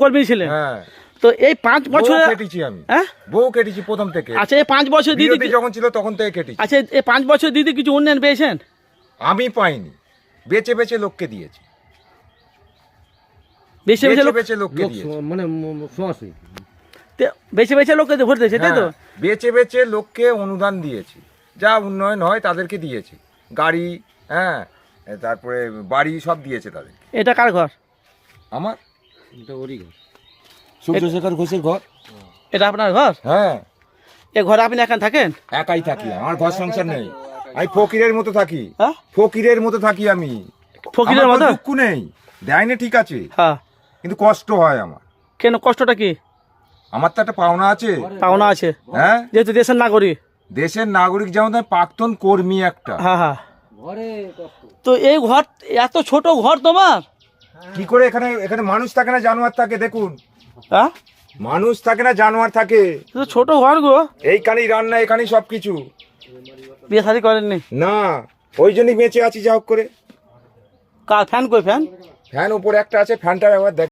কর্মী ছিলেন হ্যাঁ। তো এই পাঁচ বছরে কেটেছি আমি। হ্যাঁ? বউ কেটেছি প্রথম থেকে। আচ্ছা এই পাঁচ বছর দিদি যখন ছিল তখন থেকে কেটেছি। আচ্ছা এই পাঁচ বছর দিদি কিছু উন্নয়ন পেয়েছেন? আমি পাইনি। বেচে বেচে লোককে দিয়েছি। বেছে বেছে বেচে লোক বেচে লোককে লোক মানে সমাজসেবী। বেছে বেছে লোককে ভোট দিয়েছে তাই তো? হ্যাঁ, বেচে বেচে লোককে অনুদান দিয়েছি। যা উন্নয়ন হয় তাদেরকে দিয়েছি। গাড়ি হ্যাঁ তারপরে বাড়ি সব দিয়েছে তাদের এটা কার ঘর? আমার? এটা ওরই ঘর। সূর্যশেখর ঘোষের ঘর? এটা আপনার ঘর? হ্যাঁ। এ ঘরে আপনি এখন থাকেন? একাই থাকি আমার ঘর সংসার নেই। আমি ফকিরের মতো থাকি। হ্যাঁ? ফকিরের মতো থাকি আমি। ফকিরের মতো? দুঃখ নেই। দেয়নি ঠিক আছে। হ্যাঁ। কিন্তু কষ্ট হয় আমার। কেন কষ্টটা কি? আমার তো একটা পাওনা আছে। পাওনা আছে? হ্যাঁ? যেহেতু দেশের নাগরিক। দেশের নাগরিক যেমন প্রাক্তন কর্মী একটা। হ্যাঁ হ্যাঁ। তো এই ঘর এত ছোট ঘর তোমার? কি করে এখানে এখানে মানুষ থাকে না জানোয়ার থাকে দেখুন। হ্যাঁ? মানুষ থাকে না জানোয়ার থাকে। ছোট ঘর গো। এইখানেই রান্না এখানেই সবকিছু। বিয়ে শাদি করেননি? না ওই জন্যই বেঁচে আছি যা হোক করে। কার ফ্যান কই ফ্যান? ফ্যান উপরে একটা আছে ফ্যানটা একবার দেখ।